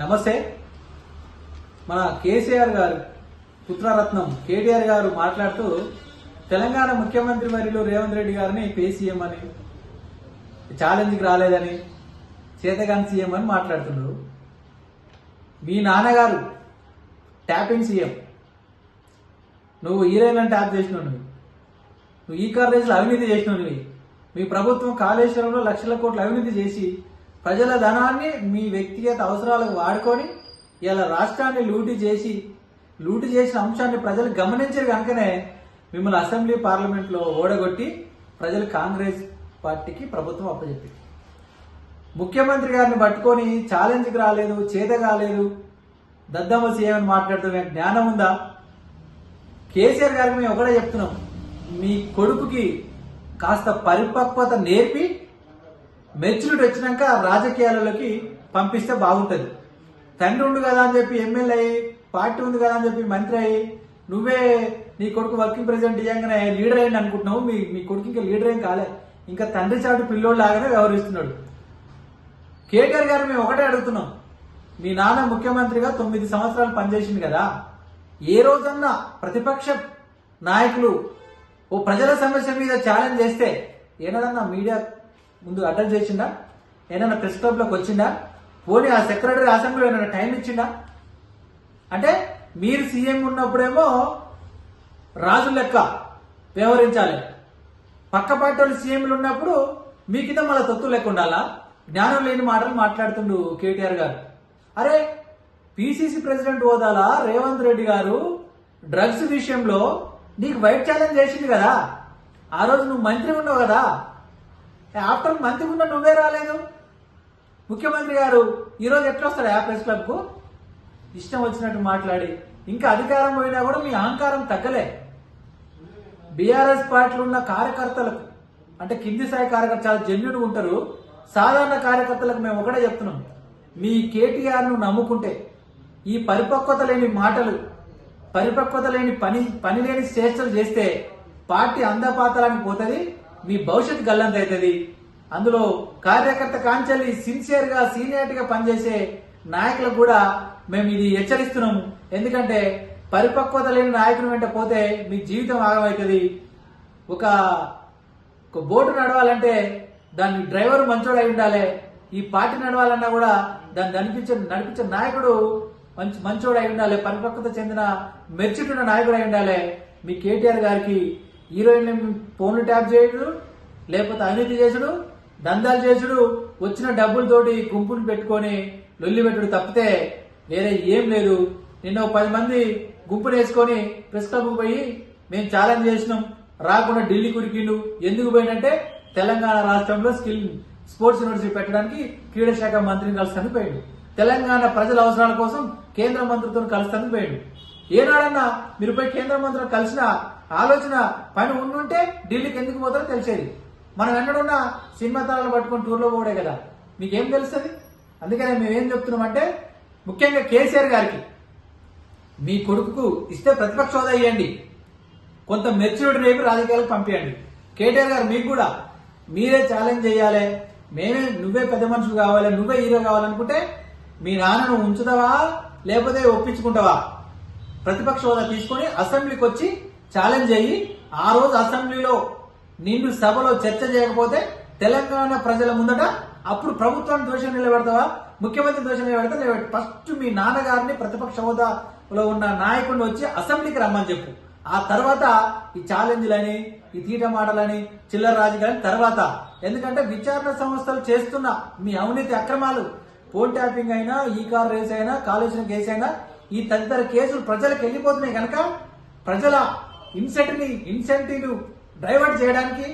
నమస్తే. మన కేసీఆర్ గారు పుత్రరత్నం కేటీఆర్ గారు మాట్లాడుతూ తెలంగాణ ముఖ్యమంత్రి మరియు రేవంత్ రెడ్డి గారిని పే సీఎం అని ఛాలెంజ్కి రాలేదని చేతగాని సీఎం అని మాట్లాడుతున్నారు. మీ నాన్నగారు ట్యాపింగ్ సీఎం. నువ్వు హీరోయిన్ ట్యాప్ చేసినావు నువ్వు నువ్వు ఈ కాలేజీలో అవినీతి చేసినావు నువ్వు మీ ప్రభుత్వం కాళేశ్వరంలో లక్షల కోట్లు అవినీతి చేసి ప్రజల ధనాన్ని మీ వ్యక్తిగత అవసరాలకు వాడుకొని ఇలా రాష్ట్రాన్ని లూటీ చేసి లూటీ చేసిన అంశాన్ని ప్రజలు గమనించరు కనుకనే మిమ్మల్ని అసెంబ్లీ పార్లమెంట్లో ఓడగొట్టి ప్రజలు కాంగ్రెస్ పార్టీకి ప్రభుత్వం అప్పచెప్పింది. ముఖ్యమంత్రి గారిని పట్టుకొని ఛాలెంజ్కి రాలేదు చేత కాలేదు. దద్దమ్మ సీఎం అని మాట్లాడుతున్న జ్ఞానం ఉందా? కేసీఆర్ గారికి మేము ఒకటే చెప్తున్నాం. మీ కొడుకుకి కాస్త పరిపక్వత నేర్పి మెచ్యూరిటీ వచ్చినాక రాజకీయాలలోకి పంపిస్తే బాగుంటుంది. తండ్రి ఉండు కదా అని చెప్పి ఎమ్మెల్యే అయ్యి పార్టీ ఉంది కదా అని చెప్పి మంత్రి అయ్యి నువ్వే నీ కొడుకు వర్కింగ్ ప్రెసిడెంట్ ఇవ్వగానే లీడర్ అయ్యింది అనుకుంటున్నావు మీ మీ కొడుకు ఇంకా లీడర్ ఏం కాలే. ఇంకా తండ్రి చాటు పిల్లోడు లాగానే వ్యవహరిస్తున్నాడు. కేటీఆర్ గారు మేము ఒకటే అడుగుతున్నాం. మీ నాన్న ముఖ్యమంత్రిగా తొమ్మిది సంవత్సరాలు పనిచేసింది కదా. ఏ రోజన్నా ప్రతిపక్ష నాయకులు ఓ ప్రజల సమస్య మీద ఛాలెంజ్ చేస్తే ఏనదన్నా మీడియా ముందు అటెండ్ చేసిండా? ఏదైనా ప్రెస్ క్లబ్లోకి వచ్చిండా? పోనీ ఆ సెక్రటరీ అసెంబ్లీలో ఏమైనా టైం ఇచ్చిండా? అంటే మీరు సీఎం ఉన్నప్పుడేమో రాజు లెక్క వ్యవహరించాలి. పక్క పార్టీ వాళ్ళు సీఎంలు ఉన్నప్పుడు మీ కింద మళ్ళీ తొత్తు లెక్క ఉండాలా? జ్ఞానం లేని మాటలు మాట్లాడుతుండు కేటీఆర్ గారు. అరే పిసిసి ప్రెసిడెంట్ హోదాలా? రేవంత్ రెడ్డి గారు డ్రగ్స్ విషయంలో నీకు వైట్ ఛాలెంజ్ చేసింది కదా. ఆ రోజు నువ్వు మంత్రి ఉన్నావు కదా. ఆఫ్టర్ మంత్రి ఉన్న నువ్వే రాలేదు. ముఖ్యమంత్రి గారు ఈరోజు ఎట్లా వస్తారు ఆ ప్రెస్ క్లబ్కు? ఇష్టం వచ్చినట్టు మాట్లాడి. ఇంకా అధికారం పోయినా కూడా మీ అహంకారం తగ్గలే. బీఆర్ఎస్ పార్టీలో ఉన్న కార్యకర్తలకు అంటే కింది స్థాయి కార్యకర్త చాలా జన్యుడు ఉంటారు. సాధారణ కార్యకర్తలకు మేము ఒకటే చెప్తున్నాం. మీ కేటీఆర్ను నమ్ముకుంటే ఈ పరిపక్వత లేని మాటలు పరిపక్వత లేని పని పని లేని చేష్టలు చేస్తే పార్టీ అందపాతలానికి పోతుంది. మీ భవిష్యత్ గల్లంతైతుంది. అందులో కార్యకర్త కాంచెల్లి సిన్సియర్గా సీనియర్గా పనిచేసే నాయకులకు కూడా మేము ఇది హెచ్చరిస్తున్నాము ఎందుకంటే పరిపక్వత లేని నాయకుని వెంట పోతే మీ జీవితం ఆగమవుతుంది ఒక ఒక బోటు నడవాలంటే దాని డ్రైవర్ మంచోడై ఉండాలి. ఈ పార్టీ నడవాలన్నా కూడా దాన్ని నడిపించే నడిపించే నాయకుడు మంచి మంచోడై ఉండాలి. పరిపక్వత చెందిన మెచ్యూరిటీ ఉన్న నాయకుడు అయి ఉండాలి. మీ కేటీఆర్ గారికి హీరోయిన్ ఫోన్లు ట్యాప్ చేయడు లేకపోతే అవినీతి చేసుడు దందాలు చేసుడు వచ్చిన డబ్బులతోటి గుంపును పెట్టుకొని లొల్లి పెట్టుడు తప్పితే వేరే ఏం లేదు. నిన్న పది మంది గుంపులు వేసుకొని ప్రెస్ క్లబ్కు పోయి మేము ఛాలెంజ్ చేసినాం రాకుండా ఢిల్లీ కురికిండు. ఎందుకు పోయినంటే తెలంగాణ రాష్ట్రంలో స్కిల్ స్పోర్ట్స్ యూనివర్సిటీ పెట్టడానికి క్రీడా శాఖ మంత్రిని కలుస్తానికి పోయిండు. తెలంగాణ ప్రజల అవసరాల కోసం కేంద్ర మంత్రితో కలుస్తానికి పోయాడు. ఏనాడన్నా మీరు పోయి కేంద్ర మంత్రులు కలిసిన ఆలోచన పని ఉండుంటే ఢిల్లీకి ఎందుకు పోతారో తెలిసేది. మనం ఎన్నడున్నా సినిమా తారాలు పట్టుకుని టూర్లో పోడే కదా. మీకేం తెలుస్తుంది? అందుకనే మేమేం చెప్తున్నామంటే ముఖ్యంగా కేసీఆర్ గారికి మీ కొడుకుకు ఇస్తే ప్రతిపక్ష హోదా ఇవ్వండి కొంత మెచ్యూరిటీ రేపు రాజకీయాలకు పంపించండి కేటీఆర్ గారు మీకు కూడా మీరే ఛాలెంజ్ చేయాలి. మేమే నువ్వే పెద్ద మనుషులు కావాలి నువ్వే హీరో కావాలనుకుంటే మీ నాన్నను ఉంచుతావా? లేకపోతే ఒప్పించుకుంటావా? ప్రతిపక్ష హోదా తీసుకొని అసెంబ్లీకి వచ్చి ఛాలెంజ్ అయ్యి ఆ రోజు అసెంబ్లీలో నిన్ను సభలో చర్చ చేయకపోతే తెలంగాణ ప్రజల ముందట అప్పుడు ప్రభుత్వాన్ని దోషం నిలబెడతావా? ముఖ్యమంత్రి దోషం నిలబెడతా నిలబెట్టి ఫస్ట్ మీ నాన్నగారిని ప్రతిపక్ష హోదాలో ఉన్న నాయకుడిని వచ్చి అసెంబ్లీకి రమ్మని చెప్పు. ఆ తర్వాత ఈ ఛాలెంజ్లని ఈ తీట మాటలని చిల్లర రాజకీయాలని తర్వాత. ఎందుకంటే విచారణ సంస్థలు చేస్తున్న మీ అవినీతి అక్రమాలు ఫోన్ ట్యాపింగ్ అయినా ఈ కార్ రేస్ అయినా కాలుష్యం కేసు అయినా ఈ తదితర కేసులు ప్రజలకు వెళ్ళిపోతున్నాయి కనుక ప్రజల ఇన్సెంటివ్ ఇన్సెంటివ్ డైవర్ట్ చేయడానికి